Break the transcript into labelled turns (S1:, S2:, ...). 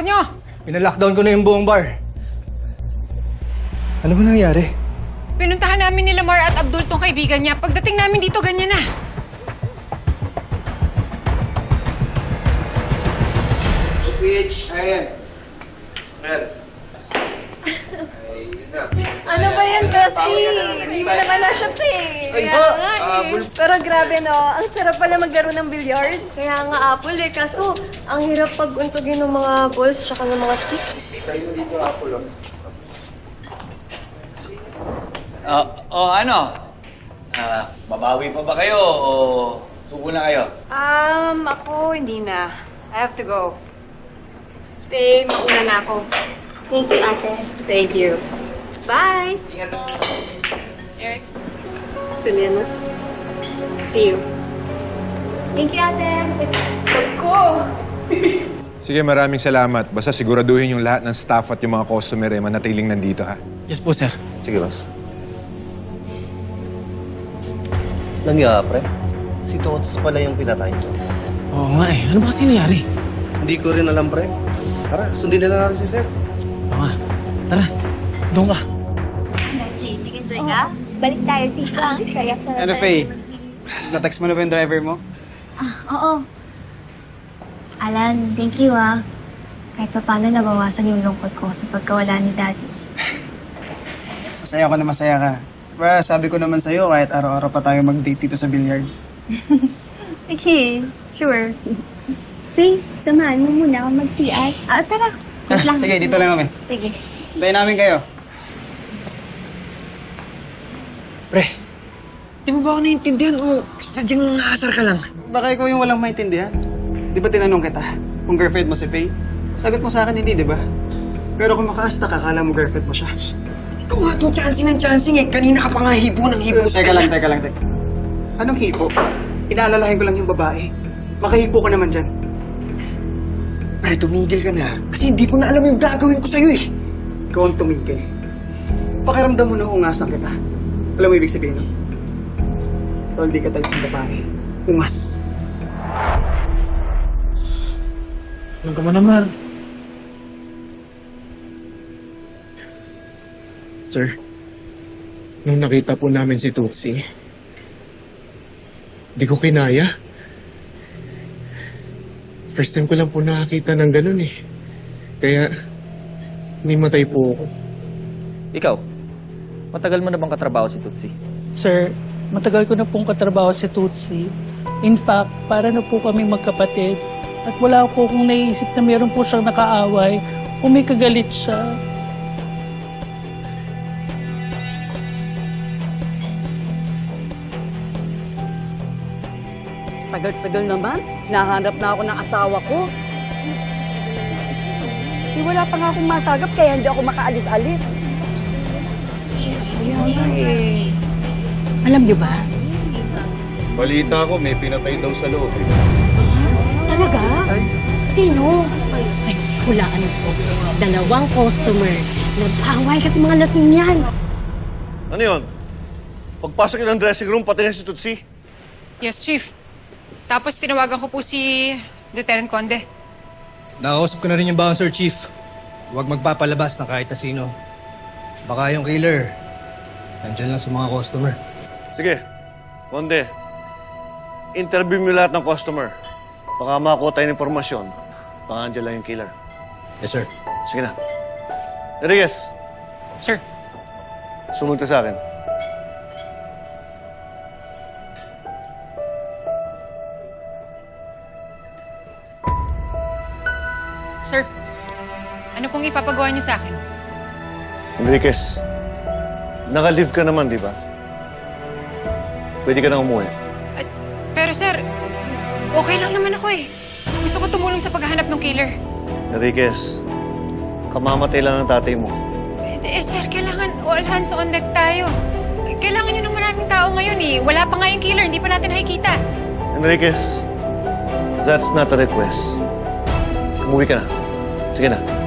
S1: nyo?
S2: Pinalockdown ko na yung buong bar. Ano ba nangyari?
S1: Pinuntahan namin ni Lamar at Abdul tong kaibigan niya. Pagdating namin dito, ganyan na.
S3: PH, ayan.
S4: Ano ba yan kasi? Hindi mo naman na-shot eh.
S3: Ay, ba? Bul-
S4: Pero grabe no, ang sarap pala maglaro ng billiards.
S5: Kaya nga apple eh, kaso ang hirap pag-untugin ng mga balls tsaka ng mga sticks.
S3: Ah, oh, ano? Ah, babawi pa ba kayo o subo na kayo?
S1: Um, ako hindi na. I have to go.
S5: Babe, mauna na ako.
S4: Thank you, ate.
S5: Thank you. Bye!
S3: Ingat.
S5: Eric. Selena. See you.
S4: Thank you, ate.
S6: Sige, maraming salamat. Basta siguraduhin yung lahat ng staff at yung mga customer eh, manatiling nandito, ha?
S7: Yes po, sir.
S8: Sige, boss. Nangyari, pre? Si Tots pala yung pinatay ko.
S7: Oo nga eh. Ano ba kasi nangyari?
S8: Hindi ko rin alam, pre. Tara, sundin na lang natin si Sir.
S7: Oo nga. Tara, doon ka.
S4: Nag-enjoy ka? Balik tayo dito. Ang saya sa
S3: Ano, Faye? Na-text mo na ba yung driver mo?
S4: Oo. Alan, thank you ah. Kahit pa paano nabawasan yung lungkot ko sa pagkawala ni Daddy.
S3: Masaya ka na masaya ka. Ba, sabi ko naman sa'yo, kahit araw-araw pa tayo mag-date dito sa billiard.
S4: Sige, sure. Faye, samahan mo muna ako mag-CR. Ah, tara. Wait lang.
S3: Sige, dito lang kami.
S4: Sige.
S3: Tayo namin kayo.
S2: Pre, di mo ba ako naiintindihan o sadyang asar ka lang?
S3: Baka ikaw yung walang maintindihan. Di ba tinanong kita kung girlfriend mo si Faye? Sagot mo sa akin hindi, di ba? Pero kung makaasta ka, kala mo girlfriend mo siya.
S2: Ikaw nga itong chancing ng chancing eh. Kanina ka pa nga hibo ng hibo sa
S3: Teka lang, teka lang, teka. Anong hipo? Inaalalahin ko lang yung babae. Makahipo ka naman dyan.
S2: Pre, tumigil ka na. Kasi hindi ko na alam yung gagawin ko sa'yo eh.
S3: Ikaw ang tumigil. Pakiramdam mo na ungasan kita. Alam mo ibig sabihin nun? Tol, di ka type ng babae. Ungas.
S7: Alam ka mo naman. Sir, nung nakita po namin si Tutsi, di ko kinaya. First time ko lang po nakakita ng ganun eh. Kaya, nimatay po ako.
S9: Ikaw, matagal mo na bang katrabaho si Tutsi?
S10: Sir, matagal ko na pong katrabaho si Tutsi. In fact, para na po kami magkapatid. At wala po akong naisip na meron po siyang nakaaway o may kagalit siya.
S11: Tagal-tagal naman. Hinahanap na ako ng asawa ko. Eh, wala pa nga akong masagap kaya hindi ako makaalis-alis. Kaya nga eh. Alam niyo ba?
S6: Balita ko, may pinatay daw sa loob eh.
S5: Talaga? Sino? Ay, hulaan ko. Dalawang customer. Nag-away kasi mga lasing yan.
S8: Ano yun? Pagpasok yun ng dressing room, pati na si Tutsi.
S1: Yes, Chief. Tapos tinawagan ko po si Lieutenant Conde.
S2: Nakausap ko na rin yung bouncer chief. Huwag magpapalabas na kahit na sino. Baka yung killer, nandyan lang sa mga customer.
S8: Sige, Konde. Interview mo lahat ng customer. Baka makakuha tayo ng informasyon. Baka andyan lang yung killer.
S2: Yes, sir.
S8: Sige na. Rodriguez,
S1: Sir.
S8: sumunod ka sa akin.
S1: Sir, ano pong ipapagawa niyo sa akin?
S8: Enriquez, naka-leave ka naman, di ba? Pwede ka na umuwi.
S1: At, pero sir, okay lang naman ako eh. Gusto ko tumulong sa paghahanap ng killer.
S8: Enriquez, kamamatay lang ang tatay mo.
S1: Eh, eh, sir, kailangan all hands on deck tayo. Kailangan nyo ng maraming tao ngayon eh. Wala pa nga yung killer, hindi pa natin nakikita.
S8: Enriquez, that's not a request. Umuwi ka na. Sige na.